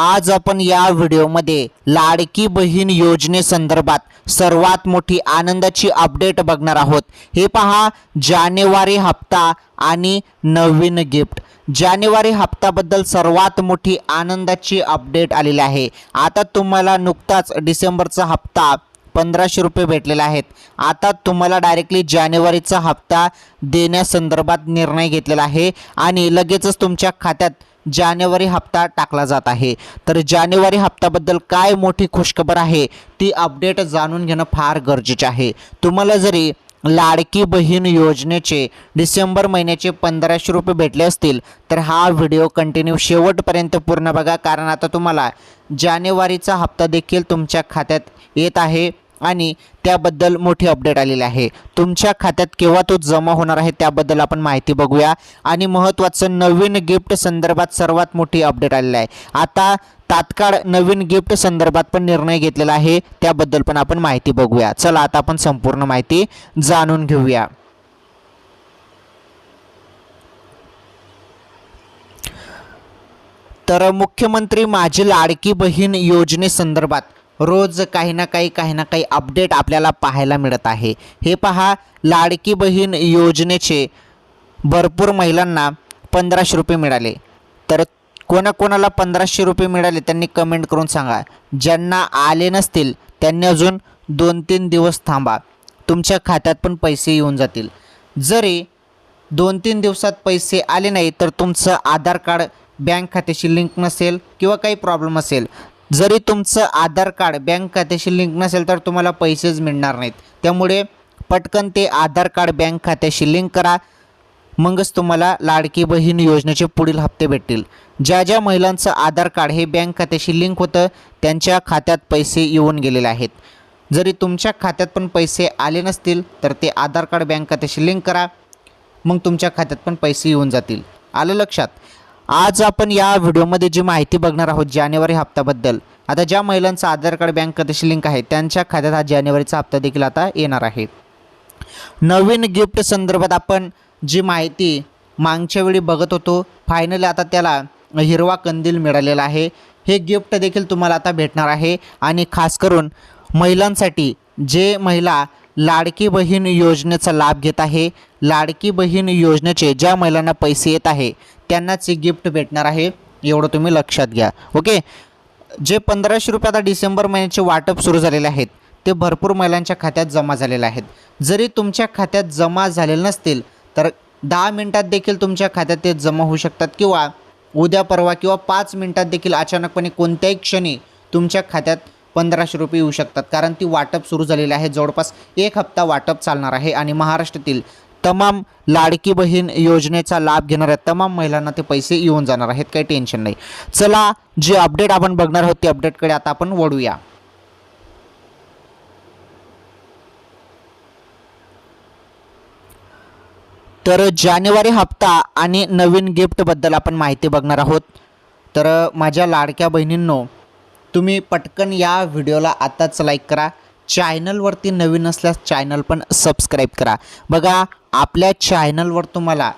आज आपण या व्हिडिओमध्ये लाडकी बहीण योजनेसंदर्भात सर्वात मोठी आनंदाची अपडेट बघणार आहोत. हे पहा जानेवारी हप्ता आणि नवीन गिफ्ट. जानेवारी हप्त्याबद्दल सर्वात मोठी आनंदाची अपडेट आलेली आहे. आता तुम्हाला नुकताच डिसेंबरचा हप्ता पंधराशे रुपये भेटलेले आहेत. आता तुम्हाला डायरेक्टली जानेवारीचा हप्ता देण्यासंदर्भात निर्णय घेतलेला आहे. आणि लगेचच तुमच्या खात्यात जानेवारी हप्ता टाकला जात आहे. तर जानेवारी हप्त्याबद्दल काय मोठी खुशखबर आहे ती अपडेट जाणून घेणं फार गरजेचे आहे. तुम्हाला जरी लाडकी बहीण योजनेचे डिसेंबर महिन्याचे पंधराशे रुपये भेटले असतील तर हा व्हिडिओ कंटिन्यू शेवटपर्यंत पूर्ण बघा. कारण आता तुम्हाला जानेवारीचा हप्ता देखील तुमच्या खात्यात येत आहे. आणि त्याबद्दल मोठी अपडेट आलेली आहे. तुमच्या खात्यात केव्हा तो जमा होणार आहे त्याबद्दल आपण माहिती बघूया. आणि महत्त्वाचं नवीन गिफ्ट संदर्भात सर्वात मोठी अपडेट आलेली आहे. आता तात्काळ नवीन गिफ्ट संदर्भात पण निर्णय घेतलेला आहे. त्याबद्दल पण आपण माहिती बघूया. चला आता आपण संपूर्ण माहिती जाणून घेऊया. तर मुख्यमंत्री माझी लाडकी बहीण योजनेसंदर्भात रोज काही ना काही काही ना काही अपडेट आपल्याला पाहायला मिळत आहे. हे पहा लाडकी बहीण योजनेचे भरपूर महिलांना पंधराशे रुपये मिळाले. तर कोणाकोणाला पंधराशे रुपये मिळाले त्यांनी कमेंट करून सांगा. ज्यांना आले नसतील त्यांनी अजून दोन तीन दिवस थांबा. तुमच्या खात्यात पण पैसे येऊन जातील. जरी दोन तीन दिवसात पैसे आले नाही तर तुमचं आधार कार्ड बँक खात्याशी लिंक नसेल किंवा काही प्रॉब्लेम असेल. जरी तुमचं आधार कार्ड बँक खात्याशी लिंक नसेल तर तुम्हाला पैसेच मिळणार नाहीत. त्यामुळे पटकन ते आधार कार्ड बँक खात्याशी लिंक करा. मगच तुम्हाला लाडकी बहीण योजनेचे पुढील हप्ते भेटतील. ज्या ज्या महिलांचं आधार कार्ड हे बँक खात्याशी लिंक होतं त्यांच्या खात्यात पैसे येऊन गेलेले आहेत. जरी तुमच्या खात्यात पण पैसे आले नसतील तर ते आधार कार्ड बँक खात्याशी लिंक करा. मग तुमच्या खात्यात पण पैसे येऊन जातील. आलं लक्षात? आज आपण या व्हिडिओमध्ये जी माहिती बघणार आहोत जानेवारी हप्त्याबद्दल आता ज्या महिलांचं आधार कार्ड बँक खात्याशी लिंक आहे त्यांच्या खात्यात हा जानेवारीचा हप्ता देखील आता येणार आहे. नवीन गिफ्ट संदर्भात आपण जी माहिती मागच्या वेळी बघत होतो फायनली आता त्याला हिरवा कंदील मिळालेला आहे. हे गिफ्ट देखील तुम्हाला आता भेटणार आहे आणि खास करून महिलांसाठी जे महिला लाडकी बहीण योजनेचा लाभ घेत आहे लाडकी बहीण योजनेचे ज्या महिलांना पैसे येत आहे त्यांनाच एक गिफ्ट भेटणार आहे एवढं तुम्ही लक्षात घ्या. ओके जे पंधराशे रुपये आता डिसेंबर महिन्याचे वाटप सुरू झालेले आहेत ते भरपूर महिलांच्या खात्यात जमा झालेले आहेत. जरी तुमच्या खात्यात जमा झालेले नसतील तर दहा मिनटात देखील तुमच्या खात्यात ते जमा होऊ शकतात किंवा उद्या परवा किंवा पाच मिनटात देखील अचानकपणे कोणत्याही क्षणी तुमच्या खात्यात पंधराशे रुपये येऊ शकतात. कारण ती वाटप सुरू झालेली आहे. जवळपास एक हप्ता वाटप चालणार आहे आणि महाराष्ट्रातील तमाम लाडकी बहीण योजनेचा लाभ घेणाऱ्या तमाम महिलांना ते पैसे येऊन जाणार आहेत. काही टेन्शन नाही. चला जे अपडेट आपण बघणार आहोत ते अपडेटकडे आता आपण वळूया. तर जानेवारी हप्ता आणि नवीन गिफ्टबद्दल आपण माहिती बघणार आहोत. तर माझ्या लाडक्या बहिणींनो तुम्ही पटकन या व्हिडिओला आताच लाईक करा. चॅनलवरती नवीन असल्यास चॅनल पण सबस्क्राईब करा. बघा आपल्या चॅनलवर तुम्हाला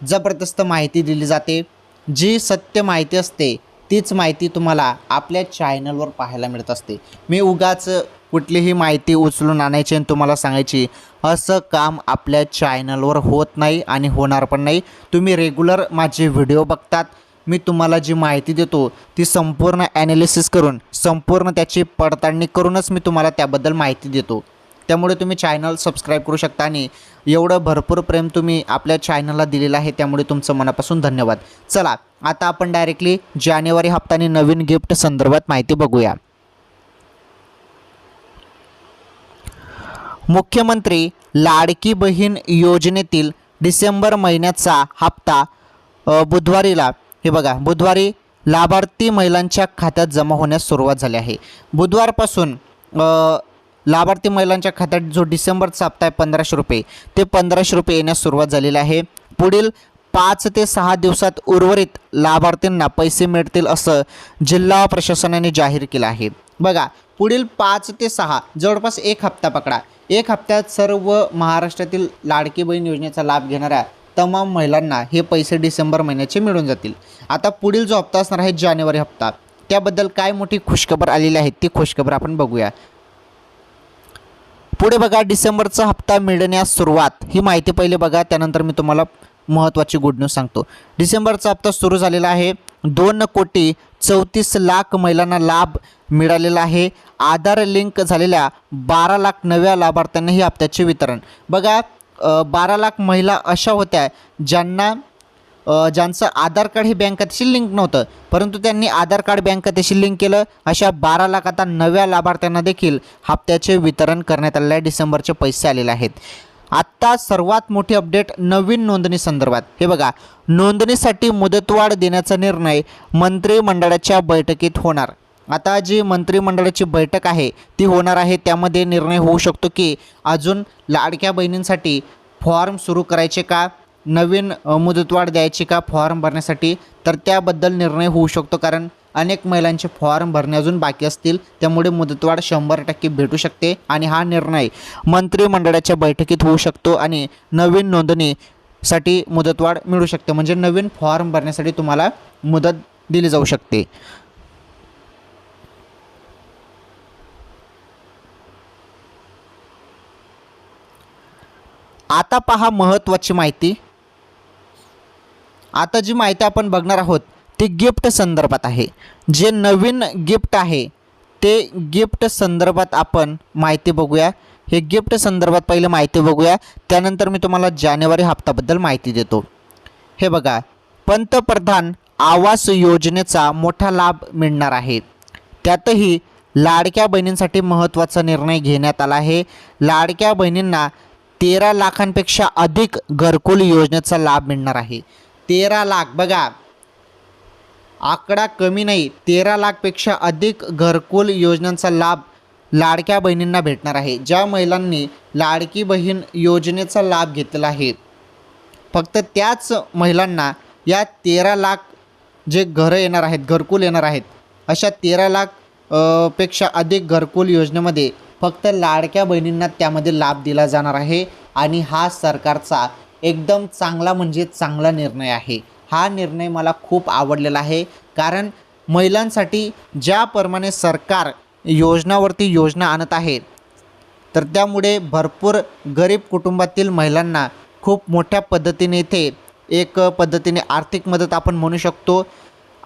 जबरदस्त माहिती दिली जाते. जी सत्य माहिती असते तीच माहिती तुम्हाला आपल्या चॅनलवर पाहायला मिळत असते. मी उगाच कुठलीही माहिती उचलून आणायची आणि तुम्हाला सांगायची असं काम आपल्या चॅनलवर होत नाही आणि होणार पण नाही. तुम्ही रेग्युलर माझे व्हिडिओ बघतात. मी तुम्हाला जी माहिती देतो ती संपूर्ण ॲनालिसिस करून संपूर्ण त्याची पडताळणी करूनच मी तुम्हाला त्याबद्दल माहिती देतो. त्यामुळे तुम्ही चॅनल सबस्क्राईब करू शकता आणि एवढं भरपूर प्रेम तुम्ही आपल्या चॅनलला दिलेलं आहे त्यामुळे तुमचं मनापासून धन्यवाद. चला आता आपण डायरेक्टली जानेवारी हप्ताने नवीन गिफ्ट संदर्भात माहिती बघूया. मुख्यमंत्री लाडकी बहीण योजनेतील डिसेंबर महिन्याचा हप्ता बुधवारीला हे बघा बुधवारी लाभार्थी महिलांच्या खात्यात जमा होण्यास सुरुवात झाली आहे. बुधवारपासून लाभार्थी महिलांच्या खात्यात जो डिसेंबरचा हप्ता आहे पंधराशे रुपये ते पंधराशे रुपये येण्यास सुरुवात झालेली आहे. पुढील पाच ते सहा दिवसात उर्वरित लाभार्थींना पैसे मिळतील असं जिल्हा प्रशासनाने जाहीर केलं आहे. बघा पुढील पाच ते सहा जवळपास एक हप्ता पकडा. एक हप्त्यात सर्व महाराष्ट्रातील लाडकी बहीण योजनेचा लाभ घेणाऱ्या तमाम महिलांना हे पैसे डिसेंबर महिन्याचे मिळून जातील. आता पुढील जो हप्ता असणार आहे जानेवारी हप्ता. त्याबद्दल काय मोठी खुशखबर आलेली आहे ती खुशखबर आपण बघूया. पुढे बघा डिसेंबरचा हप्ता मिळण्यास सुरुवात. ही माहिती पहिले बघा त्यानंतर मी तुम्हाला महत्त्वाची गुड न्यूज सांगतो. डिसेंबरचा हप्ता सुरू झालेला आहे. दोन कोटी चौतीस लाख महिलांना लाभ मिळालेला आहे. आधार लिंक झालेल्या बारा लाख नव्या लाभार्थ्यांना ही हप्त्याचे वितरण. बघा बारा लाख महिला अशा होत्या ज्यांना ज्यांचं आधार कार्ड हे बँक खात्याशी लिंक नव्हतं परंतु त्यांनी आधार कार्ड बँक खात्याशी लिंक केलं. अशा बारा लाख आता नव्या लाभार्थ्यांना देखील हप्त्याचे वितरण करण्यात आलेले आहे. डिसेंबरचे पैसे आलेले आहेत. आत्ता सर्वात मोठी अपडेट नवीन नोंदणी संदर्भात. हे बघा नोंदणीसाठी मुदतवाढ देण्याचा निर्णय मंत्रिमंडळाच्या बैठकीत होणार. आता जी मंत्रिमंडळाची बैठक आहे ती होणार आहे. त्यामध्ये निर्णय होऊ शकतो की अजून लाडक्या बहिणींसाठी फॉर्म सुरू करायचे का? नवीन मुदतवाढ द्यायची का फॉर्म भरण्यासाठी? तर त्याबद्दल निर्णय होऊ शकतो कारण अनेक महिलांचे फॉर्म भरणे अजून बाकी असतील. त्यामुळे मुदतवाढ शंभर टक्के भेटू शकते आणि हा निर्णय मंत्रिमंडळाच्या बैठकीत होऊ शकतो आणि नवीन नोंदणीसाठी मुदतवाढ मिळू शकते. म्हणजे नवीन फॉर्म भरण्यासाठी तुम्हाला मुदत दिली जाऊ शकते. आता पहा महत्त्वाची माहिती. आता जी माहिती आपण बघणार आहोत ती गिफ्ट संदर्भात आहे. जे नवीन गिफ्ट आहे ते गिफ्ट संदर्भात आपण माहिती बघूया. हे गिफ्ट संदर्भात पहिले माहिती बघूया. त्यानंतर मी तुम्हाला जानेवारी हप्त्याबद्दल माहिती देतो. हे बघा पंतप्रधान आवास योजनेचा मोठा लाभ मिळणार आहे. त्यातही लाडक्या बहिणींसाठी महत्त्वाचा निर्णय घेण्यात आला आहे. लाडक्या बहिणींना तेरा लाखांपेक्षा अधिक घरकुल योजनेचा लाभ मिळणार आहे. तेरा लाख. बघा आकडा कमी नाही तेरा लाखपेक्षा अधिक घरकुल योजनांचा लाभ लाडक्या बहिणींना भेटणार आहे. ज्या महिलांनी लाडकी बहीण योजनेचा लाभ घेतलेला आहे फक्त त्याच महिलांना या तेरा लाख जे घरं येणार आहेत घरकुल येणार आहेत अशा तेरा लाखपेक्षा अधिक घरकुल योजनेमध्ये फक्त लाडक्या बहिणींना त्यामध्ये लाभ दिला जाणार आहे आणि हा सरकारचा एकदम चांगला म्हणजे चांगला निर्णय आहे. हा निर्णय मला खूप आवडलेला आहे. कारण महिलांसाठी ज्याप्रमाणे सरकार योजनावरती योजना आणत आहे तर त्यामुळे भरपूर गरीब कुटुंबातील महिलांना खूप मोठ्या पद्धतीने इथे एक पद्धतीने आर्थिक मदत आपण म्हणू शकतो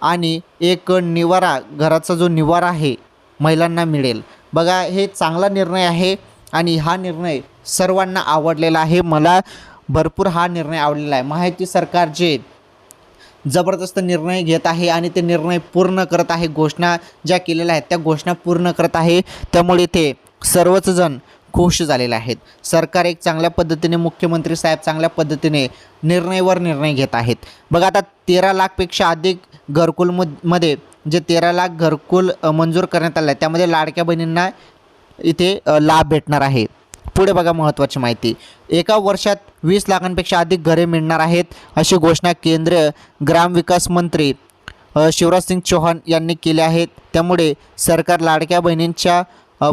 आणि एक निवारा घराचा जो निवारा आहे महिलांना मिळेल. बघा हे चांगला निर्णय आहे आणि हा निर्णय सर्वांना आवडलेला आहे. मला भरपूर हा निर्णय आवडलेला आहे. माहिती सरकार जे जबरदस्त निर्णय घेत आहे आणि ते निर्णय पूर्ण करत आहे घोषणा ज्या केलेल्या आहेत त्या घोषणा पूर्ण करत आहे त्यामुळे ते सर्वच जण खुश झालेले आहेत. सरकार एक चांगल्या पद्धतीने मुख्यमंत्री साहेब चांगल्या पद्धतीने निर्णयवर निर्णय घेत आहेत. बघा आता तेरा लाखपेक्षा अधिक घरकुलमध्ये जे तेरा लाख घरकुल मंजूर करण्यात आलं आहे त्यामध्ये लाडक्या बहिणींना इथे लाभ भेटणार आहे. पुढे बघा महत्त्वाची माहिती. एका वर्षात वीस लाखांपेक्षा अधिक घरे मिळणार आहेत अशी घोषणा केंद्रीय ग्रामविकास मंत्री शिवराज सिंग चौहान यांनी केले आहेत त्यामुळे सरकार लाडक्या बहिणींच्या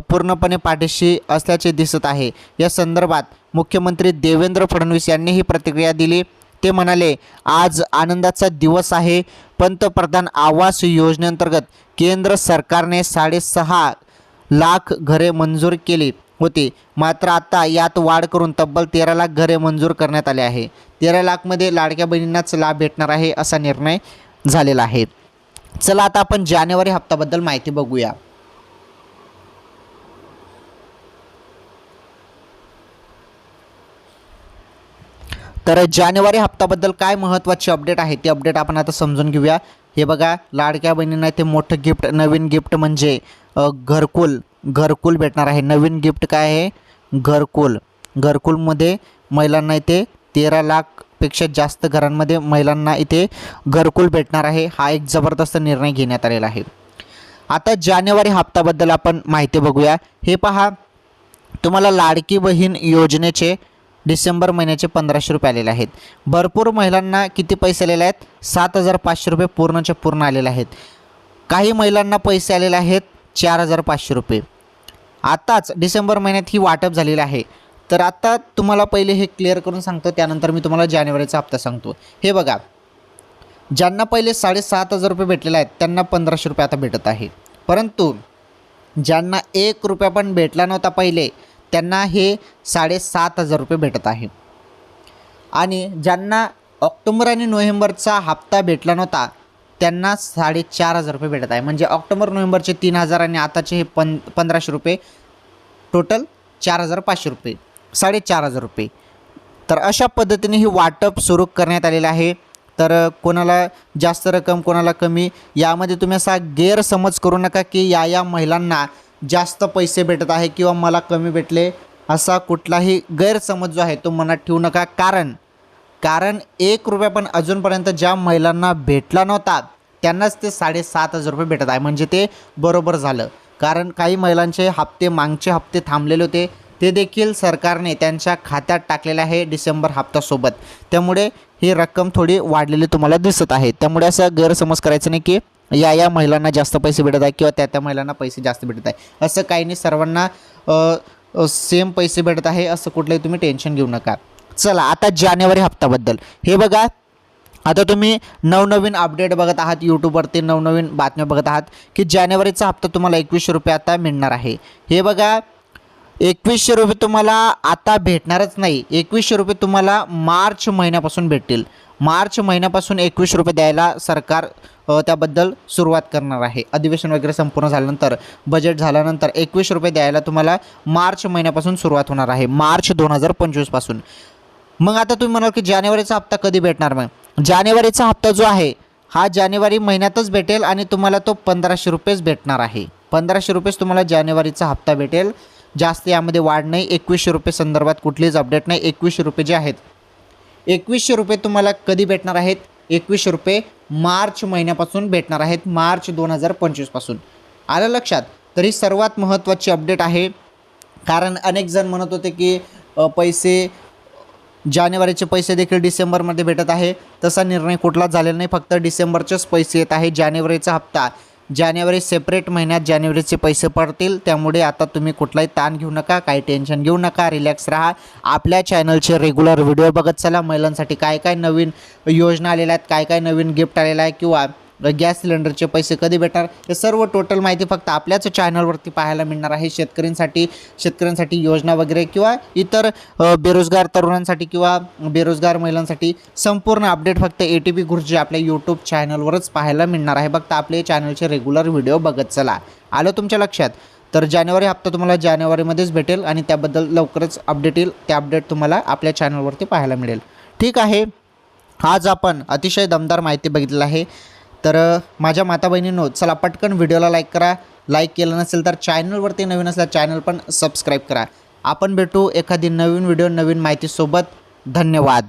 पूर्णपणे पाठीशी असल्याचे दिसत आहे. या संदर्भात मुख्यमंत्री देवेंद्र फडणवीस यांनीही प्रतिक्रिया दिली. ते म्हणाले आज आनंदाचा दिवस आहे. पंतप्रधान आवास योजनेअंतर्गत केंद्र सरकारने साडेसहा लाख घरे मंजूर केली. होती. मात्र आता यात वाढ करून तब्बल तेरा लाख घरे मंजूर करण्यात आले आहे. तेरा लाखमध्ये लाडक्या बहिणींनाच लाभ भेटणार आहे असा निर्णय झालेला आहे. चला आता आपण जानेवारी हप्त्याबद्दल माहिती बघूया. तर जानेवारी हप्त्याबद्दल काय महत्त्वाची अपडेट आहे ती अपडेट आपण आता समजून घेऊया. हे बघा लाडक्या बहिणींना ते मोठं गिफ्ट नवीन गिफ्ट म्हणजे घरकुल. घरकुल भेटणार आहे. नवीन गिफ्ट काय आहे? घरकुल. घरकुलमध्ये महिलांना इथे तेरा लाखपेक्षा जास्त घरांमध्ये महिलांना इथे घरकुल भेटणार आहे. हा एक जबरदस्त निर्णय घेण्यात आलेला आहे. आता जानेवारी हप्त्याबद्दल आपण माहिती बघूया. हे पहा. तुम्हाला लाडकी बहीण योजनेचे डिसेंबर महिन्याचे पंधराशे रुपये आलेले आहेत. भरपूर महिलांना किती पैसे आलेले आहेत? सात हजार पाचशे रुपये पूर्णचे पूर्ण आलेले आहेत. काही महिलांना पैसे आलेले आहेत चार हजार पाचशे रुपये. आताच डिसेंबर महिन्यात ही वाटप झालेली आहे. तर आता तुम्हाला पहिले हे क्लिअर करून सांगतो त्यानंतर मी तुम्हाला जानेवारीचा हप्ता सांगतो. हे बघा ज्यांना पहिले साडेसात हजार रुपये भेटलेले आहेत त्यांना पंधराशे रुपये आता भेटत आहे. परंतु ज्यांना एक रुपया पण भेटला नव्हता पहिले त्यांना हे साडेसात हजार रुपये भेटत आहे. आणि ज्यांना ऑक्टोबर आणि नोव्हेंबरचा हप्ता भेटला नव्हता त्यांना साडेचार हजार रुपये भेटत आहे. म्हणजे ऑक्टोबर नोव्हेंबरचे तीन हजार आणि आताचे हे पं पंधराशे रुपये. टोटल चार हजार पाचशे रुपये. साडेचार हजार रुपये. तर अशा पद्धतीने ही वाटप सुरू करण्यात आलेलं आहे. तर कोणाला जास्त रक्कम कोणाला कमी यामध्ये तुम्ही असा गैरसमज करू नका की या या महिलांना जास्त पैसे भेटत आहे किंवा मला कमी भेटले असा कुठलाही गैरसमज जो आहे तो मनात ठेवू नका. कारण कारण एक रुपया पण अजूनपर्यंत ज्या महिलांना भेटला नव्हता त्यांनाच ते साडेसात हजार रुपये भेटत आहे. म्हणजे ते बरोबर झालं. कारण काही महिलांचे हप्ते मागचे हप्ते थांबलेले होते. ते देखील सरकारने त्यांच्या खात्यात टाकलेले आहे डिसेंबर हप्त्यासोबत. त्यामुळे ही रक्कम थोडी वाढलेली तुम्हाला दिसत आहे. त्यामुळे असं गैरसमज करायचं नाही की या या महिलांना जास्त पैसे भेटत आहे किंवा त्या त्या महिलांना पैसे जास्त भेटत आहे. असं काही नाही. सर्वांना सेम पैसे भेटत आहे असं कुठलंही तुम्ही टेन्शन घेऊ नका. चला आता जानेवारी हप्त्याबद्दल. हे बघा आता तुम्ही नवनवीन अपडेट बघत आहात यूट्यूबवरती नवनवीन बातम्या बघत आहात की जानेवारीचा हप्ता तुम्हाला एकवीसशे रुपये आता मिळणार आहे. हे बघा एकवीसशे रुपये तुम्हाला आता भेटणारच नाही. एकवीसशे रुपये तुम्हाला मार्च महिन्यापासून भेटतील. मार्च महिन्यापासून एकवीस रुपये द्यायला सरकार त्याबद्दल सुरुवात करणार आहे. अधिवेशन वगैरे संपूर्ण झाल्यानंतर बजेट झाल्यानंतर एकवीस रुपये द्यायला तुम्हाला मार्च महिन्यापासून सुरुवात होणार आहे. मार्च दोन हजार पंचवीसपासून. मग आता तुम्ही म्हणाल की जानेवारीचा हप्ता कधी भेटणार मग? जानेवारीचा हप्ता जो आहे हा जानेवारी महिन्यातच भेटेल आणि तुम्हाला तो पंधराशे रुपयेच भेटणार आहे. पंधराशे रुपयेच तुम्हाला जानेवारीचा हप्ता भेटेल. जास्त यामध्ये वाढ नाही. एकवीसशे रुपये संदर्भात कुठलीच अपडेट नाही. एकवीसशे रुपये जे आहेत एकवीसशे रुपये तुम्हाला कधी भेटणार आहेत? एकवीसशे रुपये मार्च महिन्यापासून भेटणार आहेत. मार्च दोन हजार पंचवीसपासून आलं लक्षात? तरी सर्वात महत्त्वाची अपडेट आहे. कारण अनेक जण म्हणत होते की पैसे जानेवारीचे पैसे देखील डिसेंबरमध्ये भेटत आहे. तसा निर्णय कुठलाच झालेला नाही. फक्त डिसेंबरचेच पैसे येत आहे. जानेवारीचा हप्ता. जानेवारी सेपरेट महिन्यात जानेवारीचे पैसे पडतील. त्यामुळे आता तुम्ही कुठलाही ताण घेऊ नका. काही टेन्शन घेऊ नका. रिलॅक्स राहा. आपल्या चॅनलचे रेग्युलर व्हिडिओ बघत चला. महिलांसाठी काय काय नवीन योजना आलेल्या आहेत. काय काय नवीन गिफ्ट आलेलं आहे किंवा गॅस सिलेंडरचे पैसे कधी भेटणार? हे सर्व टोटल माहिती फक्त आपल्याच चॅनलवरती पाहायला मिळणार आहे. शेतकऱ्यांसाठी शेतकऱ्यांसाठी योजना वगैरे किंवा इतर बेरोजगार तरुणांसाठी किंवा बेरोजगार महिलांसाठी संपूर्ण अपडेट फक्त ए टी पी गुरुजी आपल्या यूट्यूब चॅनलवरच पाहायला मिळणार आहे. फक्त आपले चॅनलचे रेग्युलर व्हिडिओ बघत चला. आलं तुमच्या लक्षात? तर जानेवारी हप्ता तुम्हाला जानेवारीमध्येच भेटेल आणि त्याबद्दल लवकरच अपडेट येईल. ते अपडेट तुम्हाला आपल्या चॅनलवरती पाहायला मिळेल. ठीक आहे. आज आपण अतिशय दमदार माहिती बघितली आहे. तर माझ्या माता बहिणींनो चला पटकन व्हिडिओला लाईक करा. लाईक केलं नसेल तर चॅनलवरती नवीन असल्या चॅनल पण सबस्क्राईब करा. आपण भेटू एखादी नवीन व्हिडिओ नवीन माहितीसोबत. धन्यवाद.